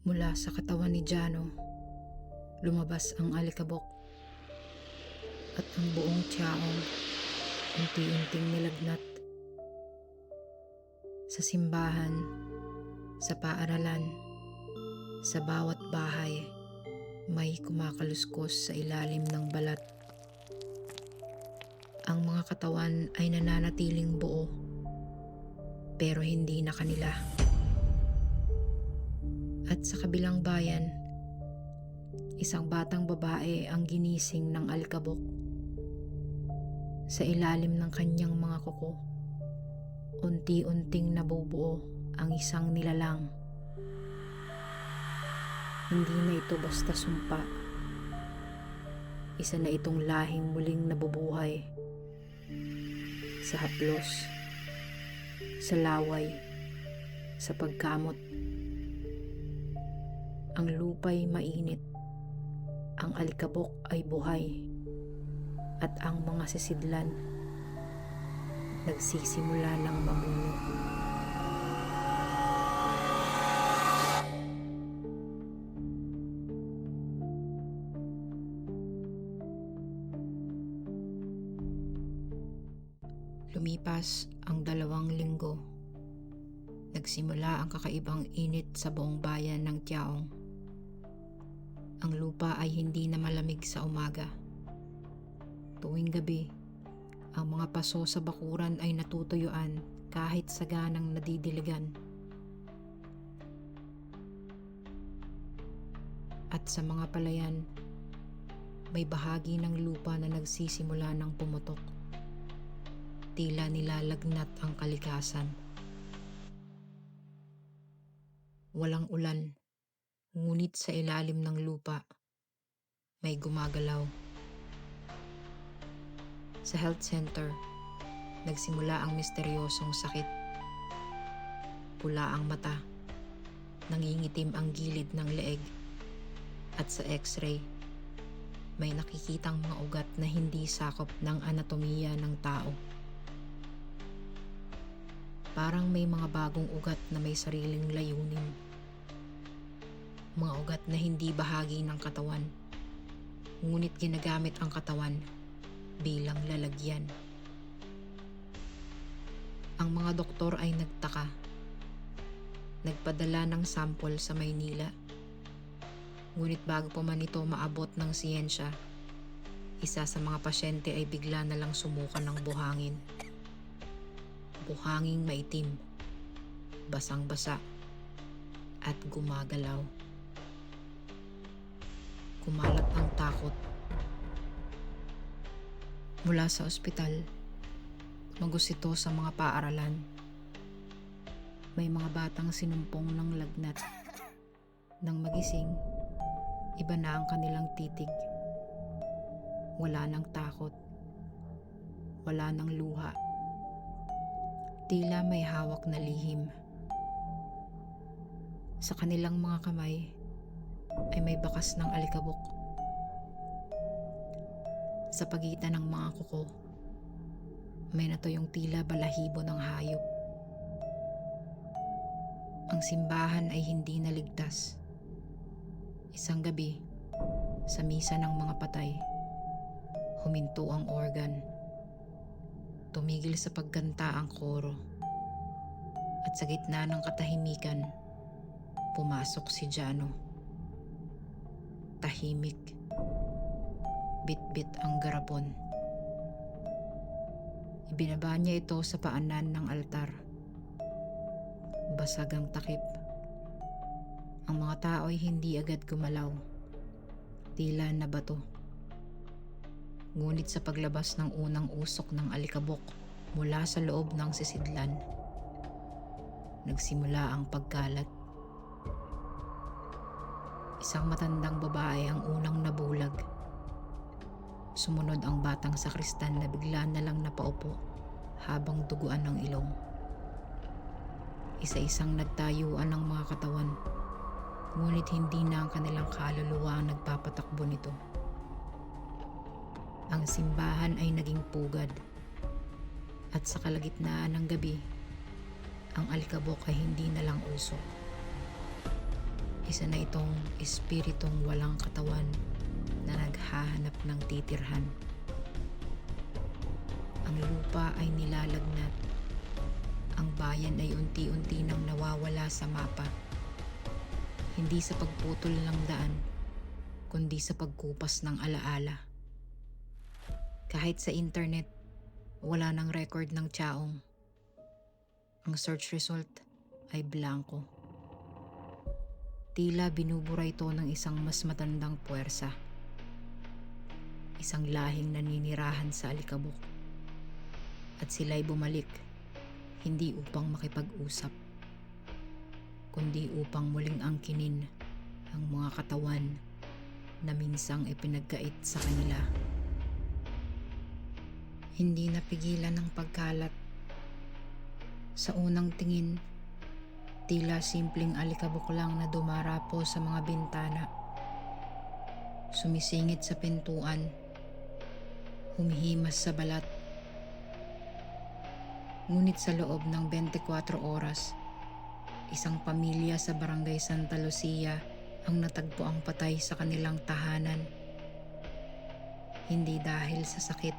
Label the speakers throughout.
Speaker 1: Mula sa katawan ni Jano, lumabas ang alikabok at ang buong tiyaong unti-unting nilagnat. Sa simbahan, sa paaralan, sa bawat bahay, may kumakaluskos sa ilalim ng balat. Ang mga katawan ay nananatiling buo, pero hindi na kanila. At sa kabilang bayan, isang batang babae ang ginising ng alikabok. Sa ilalim ng kanyang mga kuko, unti-unting nabubuo ang isang nilalang. Hindi na ito basta sumpa. Isa na itong lahing muling nabubuhay. Sa haplos, sa laway, sa pagkamot. Ang lupay mainit, ang alikabok ay buhay, at ang mga sisidlan nagsisimula ng mamuno. Lumipas ang dalawang linggo. Nagsimula ang kakaibang init sa buong bayan ng Tiaong. Ang lupa ay hindi na malamig sa umaga. Tuwing gabi, ang mga paso sa bakuran ay natutuyuan kahit saganang nadidiligan. At sa mga palayan, may bahagi ng lupa na nagsisimula ng pumutok. Tila nilalagnat ang kalikasan. Walang ulan, ngunit sa ilalim ng lupa, may gumagalaw. Sa health center, nagsimula ang misteryosong sakit. Pula ang mata, nangingitim ang gilid ng leeg, at sa x-ray, may nakikitang mga ugat na hindi sakop ng anatomiya ng tao. Parang may mga bagong ugat na may sariling layunin. Mga ugat na hindi bahagi ng katawan, ngunit ginagamit ang katawan bilang lalagyan. Ang mga doktor ay nagtaka. Nagpadala ng sample sa Maynila. Ngunit bago pa man ito maabot ng siyensya, isa sa mga pasyente ay bigla na lang sumuka ng buhangin. Buhanging maitim, basang-basa, at gumagalaw. Kumalat ang takot mula sa ospital, magusito sa mga paaralan. May mga batang sinumpong ng lagnat. Nang magising, iba na ang kanilang titig. Wala nang takot. Wala nang luha. Tila may hawak na lihim. Sa kanilang mga kamay ay may bakas ng alikabok sa pagitan ng mga kuko. May natuyong tila balahibo ng hayop. Ang simbahan ay hindi naligtas. Isang gabi, sa misa ng mga patay, huminto ang organ. Tumigil sa pagkanta ang koro. At sa gitna ng katahimikan, pumasok si Jano. Tahimik bitbit ang garapon. Ibinaba niya ito sa paanan ng altar. Basag ang takip. Ang mga tao ay hindi agad gumalaw. Tila na bato. Ngunit sa paglabas ng unang usok ng alikabok mula sa loob ng sisidlan, nagsimula ang pagkalat. Isang matandang babae ang unang nabulag. Sumunod ang batang sakristan na bigla na lang napaupo habang duguan ng ilong. Isa-isang nagtayuan ng mga katawan, ngunit hindi na ang kanilang kaluluwa ang nagpapatakbo nito. Ang simbahan ay naging pugad at sa kalagitnaan ng gabi, ang alikabok ay hindi na lang usok. Isa na itong espiritong walang katawan na naghahanap ng titirhan. Ang lupa ay nilalagnat. Ang bayan ay unti-unti nang nawawala sa mapa. Hindi sa pagputol ng daan, kundi sa pagkupas ng alaala. Kahit sa internet, wala nang record ng tsaong. Ang search result ay blanco. Tila binubura ito ng isang mas matandang puwersa. Isang lahing naninirahan sa alikabok. At sila'y bumalik, hindi upang makipag-usap, kundi upang muling angkinin ang mga katawan na minsang ipinagkait sa kanila. Hindi napigilan ng pagkalat. Sa unang tingin, tila simpleng alikabok lang na dumarapo sa mga bintana. Sumisingit sa pintuan, humihimas sa balat. Ngunit sa loob ng 24 oras, isang pamilya sa barangay Santa Lucia ang natagpo ang patay sa kanilang tahanan. Hindi dahil sa sakit,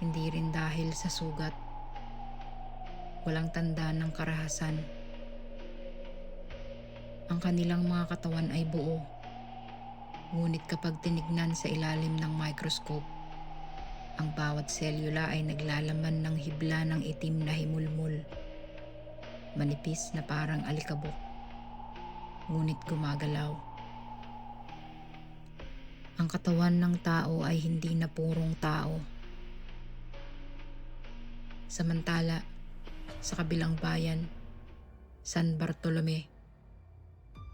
Speaker 1: hindi rin dahil sa sugat. Walang tanda ng karahasan. Ang kanilang mga katawan ay buo. Ngunit kapag tinignan sa ilalim ng microscope, ang bawat selula ay naglalaman ng hibla ng itim na himulmul. Manipis na parang alikabok. Ngunit gumagalaw. Ang katawan ng tao ay hindi na purong tao. Samantala, sa kabilang bayan, San Bartolome,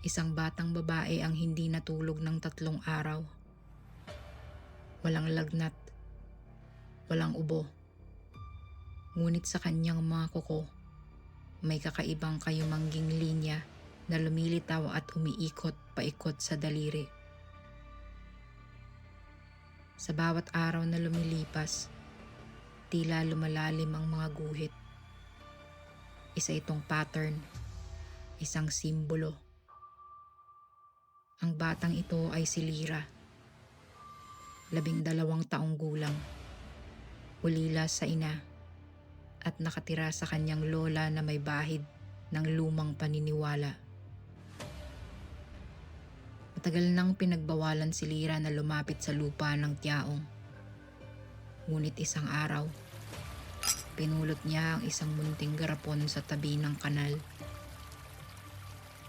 Speaker 1: isang batang babae ang hindi natulog ng tatlong araw. Walang lagnat, walang ubo. Ngunit sa kanyang mga kuko, may kakaibang kayumangging linya na lumilitaw at umiikot paikot sa daliri. Sa bawat araw na lumilipas, tila lumalalim ang mga guhit. Isa itong pattern, isang simbolo. Ang batang ito ay si Lira. Labing dalawang taong gulang. Ulila sa ina at nakatira sa kanyang lola na may bahid ng lumang paniniwala. Matagal nang pinagbawalan si Lira na lumapit sa lupa ng tiyaong. Ngunit isang araw, pinulot niya ang isang munting garapon sa tabi ng kanal.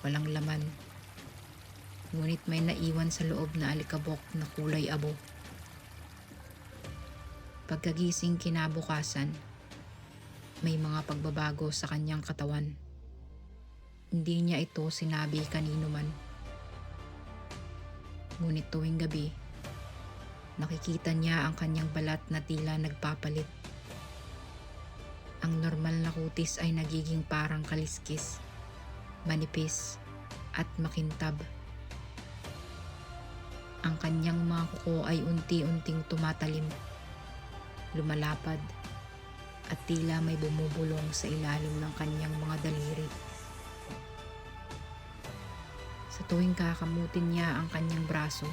Speaker 1: Walang laman. Ngunit may naiwan sa loob na alikabok na kulay abo. Pagkagising kinabukasan, may mga pagbabago sa kanyang katawan. Hindi niya ito sinabi kanino man. Ngunit tuwing gabi, nakikita niya ang kanyang balat na tila nagpapalit. Ang normal na kutis ay nagiging parang kaliskis, manipis, at makintab. Ang kanyang mga kuko ay unti-unting tumatalim, lumalapad, at tila may bumubulong sa ilalim ng kanyang mga daliri. Sa tuwing kakamutin niya ang kanyang braso,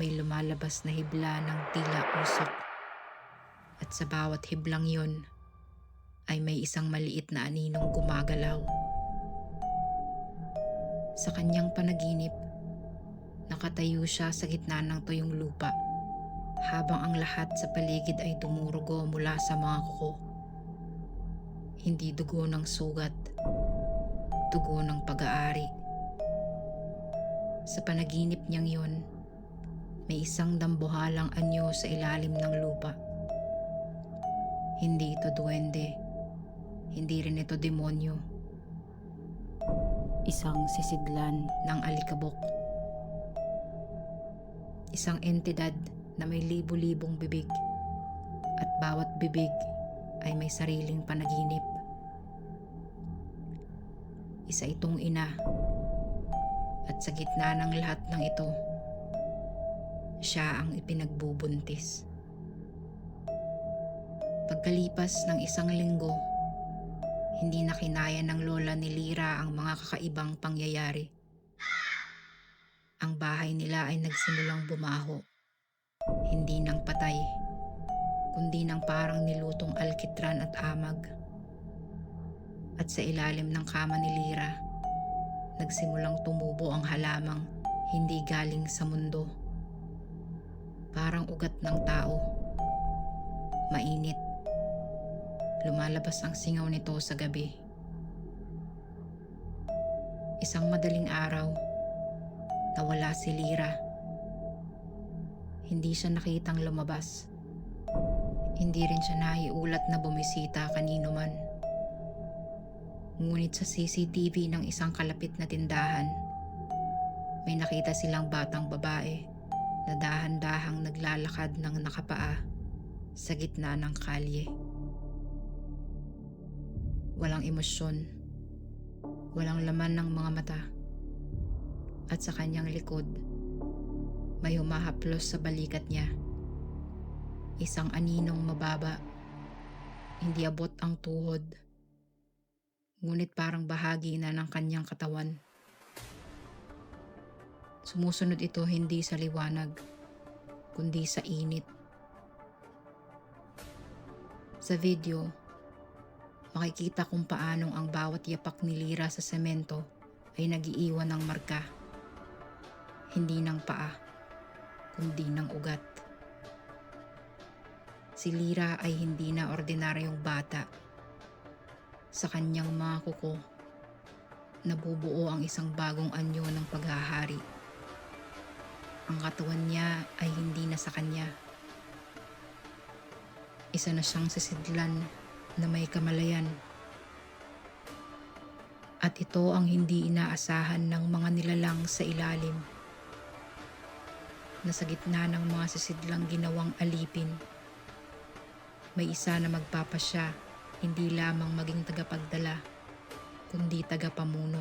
Speaker 1: may lumalabas na hibla ng tila usok. At sa bawat hiblang yon, ay may isang maliit na aninong gumagalaw. Sa kanyang panaginip, nakatayo siya sa gitna ng tuyong lupa habang ang lahat sa paligid ay dumurugo mula sa mga kuko. Hindi dugo ng sugat, dugo ng pag-aari. Sa panaginip niyang yon, may isang dambuhalang anyo sa ilalim ng lupa. Hindi ito duwende, hindi rin ito demonyo. Isang sisidlan ng alikabok. Isang entidad na may libo-libong bibig at bawat bibig ay may sariling panaginip. Isa itong ina at sa gitna ng lahat ng ito, siya ang ipinagbubuntis. Pagkalipas ng isang linggo, Hindi na kinaya ng lola ni Lira ang mga kakaibang pangyayari. Ang bahay nila ay nagsimulang bumaho. Hindi ng patay, kundi ng parang nilutong alkitran at amag. At sa ilalim ng kama ni Lira, nagsimulang tumubo ang halamang hindi galing sa mundo. Parang ugat ng tao. Mainit. Lumalabas ang singaw nito sa gabi. Isang madaling araw, nawala si Lira. Hindi siya nakitang lumabas. Hindi rin siya naiulat na bumisita kanino man. Ngunit sa CCTV ng isang kalapit na tindahan, may nakita silang batang babae na dahan-dahang naglalakad ng nakapaa sa gitna ng kalye. Walang emosyon, walang laman ng mga mata, at sa kanyang likod, may humahaplos sa balikat niya. Isang aninong mababa, hindi abot ang tuhod, ngunit parang bahagi na ng kanyang katawan. Sumusunod ito hindi sa liwanag, kundi sa init. Sa video, makikita kung paanong ang bawat yapak ni Lira sa semento ay nagiiwan ng marka. Hindi ng paa, kundi ng ugat. Si Lira ay hindi na ordinaryong bata. Sa kanyang mga kuko, nabubuo ang isang bagong anyo ng paghahari. Ang katawan niya ay hindi na sa kanya. Isa na siyang sisidlan na may kamalayan. At ito ang hindi inaasahan ng mga nilalang sa ilalim. Na sa gitna ng mga sisidlang ginawang alipin, may isa na magpapasya hindi lamang maging tagapagdala, kundi tagapamuno.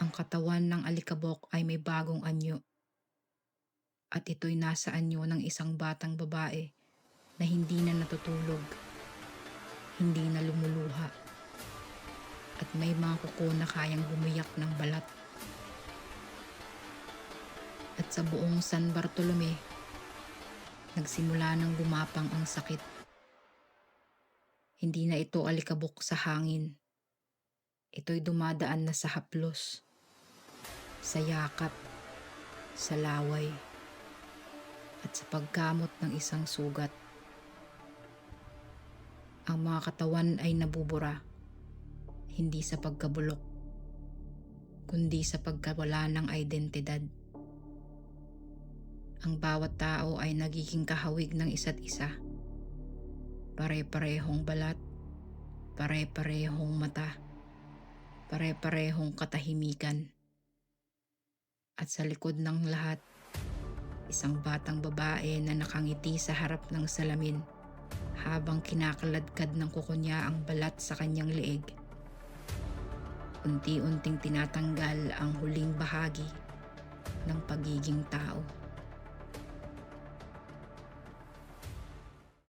Speaker 1: Ang katawan ng alikabok ay may bagong anyo. At ito'y nasa anyo ng isang batang babae na hindi na natutulog, hindi na lumuluha, at may mga kuko na kayang gumiyak ng balat. At sa buong San Bartolome, nagsimula ng gumapang ang sakit. Hindi na ito alikabok sa hangin. Ito'y dumadaan na sa haplos, sa yakap, sa laway, at sa pagkamot ng isang sugat. Ang mga katawan ay nabubura, hindi sa pagkabulok, kundi sa pagkawala ng identidad. Ang bawat tao ay nagiging kahawig ng isa't isa. Pare-parehong balat, pare-parehong mata, pare-parehong katahimikan. At sa likod ng lahat, isang batang babae na nakangiti sa harap ng salamin habang kinakaladkad ng kuko niya ang balat sa kanyang leeg. Unti-unting tinatanggal ang huling bahagi ng pagiging tao.